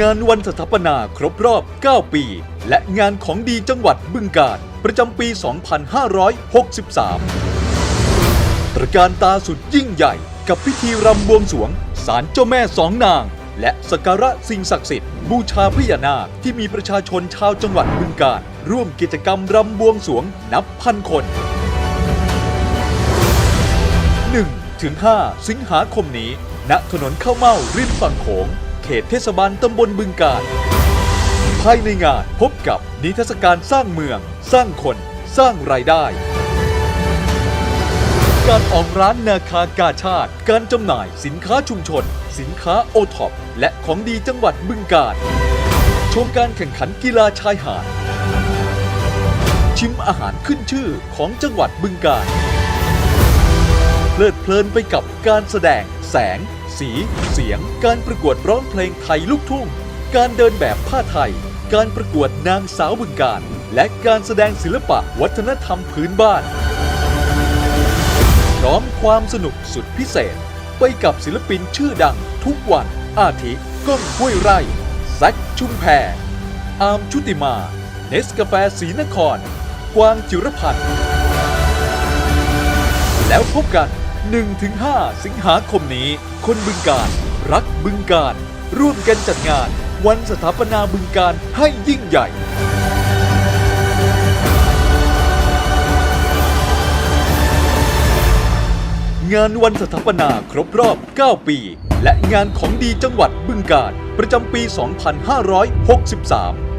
งานวันสถาปนาครบรอบ 9 ปี และงานของดีจังหวัดบึงกาฬประจำปี 2563 ตระการตาสุดยิ่งใหญ่ กับพิธีรำบวงสวงศาลเจ้าแม่สองนาง และสักการะสิ่งศักดิ์สิทธิ์บูชาพญานาคที่มีประชาชนชาวจังหวัดบึงกาฬร่วมกิจกรรมรำบวงสวงนับพันคน1ถึง5สิงหาคมนี้ณถนนข้าวเม่าริมฝั่งโขง เขตเทศบาลตำบลบึงกาฬภายในงานพบกับนิทรรศการสร้างเมือง สร้างคน สร้างรายได้ การออกร้านนาคากาชาติ การจำหน่ายสินค้าชุมชน สินค้าโอท็อปและของดีจังหวัดบึงกาฬชมการแข่งขันกีฬาชายหาดชิมอาหารขึ้นชื่อของจังหวัดบึงกาฬเพลิดเพลินไปกับการแสดงแสง สี เสียง การประกวดร้องเพลงไทยลูกทุ่ง การเดินแบบผ้าไทย การประกวดนางสาวบึงการ และการแสดงศิลปะวัฒนธรรมพื้นบ้าน พร้อมความสนุกสุดพิเศษ ไปกับศิลปินชื่อดังทุกวัน อาทิก้องห้วยไร่แซคชุมแพรอาร์มชุติมา เนสกาแฟสีนคร กวางจิรพันธ์แล้วพบกัน 1-5 สิงหาคมนี้ คนบึงการ รักบึงการ ร่วมกันจัดงาน วันสถาปนาบึงการให้ยิ่งใหญ่งานวันสถาปนาครบรอบ 9 ปี และงานของดีจังหวัดบึงกาฬประจำปี 2563